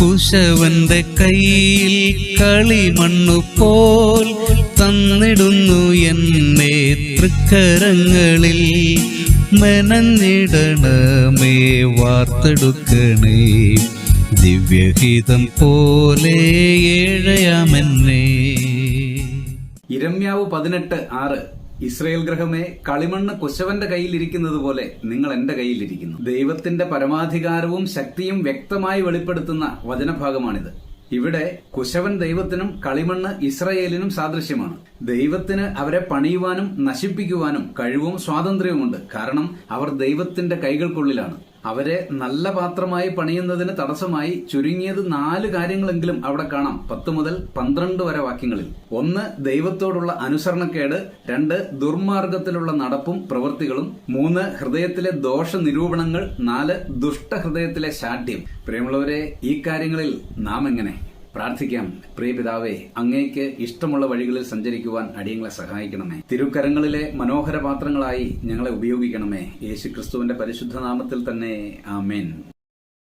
കുശവന്റെ കയ്യിൽ കളിമണ്ണു പോൽ തന്നിടുന്നു എന്നെ തൃക്കരങ്ങളിൽ. മെനഞ്ഞിടണമേ വാർത്തെടുക്കണേ. ദിവ്യഹിതം പോലെ ഏഴയാമെന്നേ. ഇരമ്യാവ് പതിനെട്ട് ആറ്. ഇസ്രയേൽ ഗ്രഹമേ കളിമണ്ണ് കുശവന്റെ കയ്യിലിരിക്കുന്നത് പോലെ നിങ്ങൾ എന്റെ കയ്യിലിരിക്കുന്നു. ദൈവത്തിന്റെ പരമാധികാരവും ശക്തിയും വ്യക്തമായി വെളിപ്പെടുത്തുന്ന വചനഭാഗമാണിത്. ഇവിടെ കുശവൻ ദൈവത്തിനും കളിമണ്ണ് ഇസ്രയേലിനും സാദൃശ്യമാണ്. ദൈവത്തിന് അവരെ പണിയുവാനും നശിപ്പിക്കുവാനും കഴിവും സ്വാതന്ത്ര്യവുമുണ്ട്. കാരണം അവർ ദൈവത്തിന്റെ കൈകൾക്കുള്ളിലാണ്. അവരെ നല്ല പാത്രമായി പണിയുന്നതിന് തടസ്സമായി ചുരുങ്ങിയത് നാല് കാര്യങ്ങളെങ്കിലും അവിടെ കാണാം. പത്ത് മുതൽ പന്ത്രണ്ട് വരെ വാക്യങ്ങളിൽ. ഒന്ന് ദൈവത്തോടുള്ള അനുസരണക്കേട്. രണ്ട് ദുർമാർഗത്തിലുള്ള നടപ്പും പ്രവൃത്തികളും. മൂന്ന് ഹൃദയത്തിലെ ദോഷ നിരൂപണങ്ങൾ നാല് ദുഷ്ടഹൃദയത്തിലെ ശാഠ്യം. പ്രിയമുള്ളവരെ ഈ കാര്യങ്ങളിൽ നാം എങ്ങനെ പ്രാർത്ഥിക്കാം. പ്രിയ പിതാവേ അങ്ങേക്ക് ഇഷ്ടമുള്ള വഴികളിൽ സഞ്ചരിക്കുവാൻ അടിയങ്ങളെ സഹായിക്കണമേ. തിരുക്കരങ്ങളിലെ മനോഹര പാത്രങ്ങളായി ഞങ്ങളെ ഉപയോഗിക്കണമേ. യേശു ക്രിസ്തുവിന്റെ പരിശുദ്ധ നാമത്തിൽ തന്നെ ആമേൻ.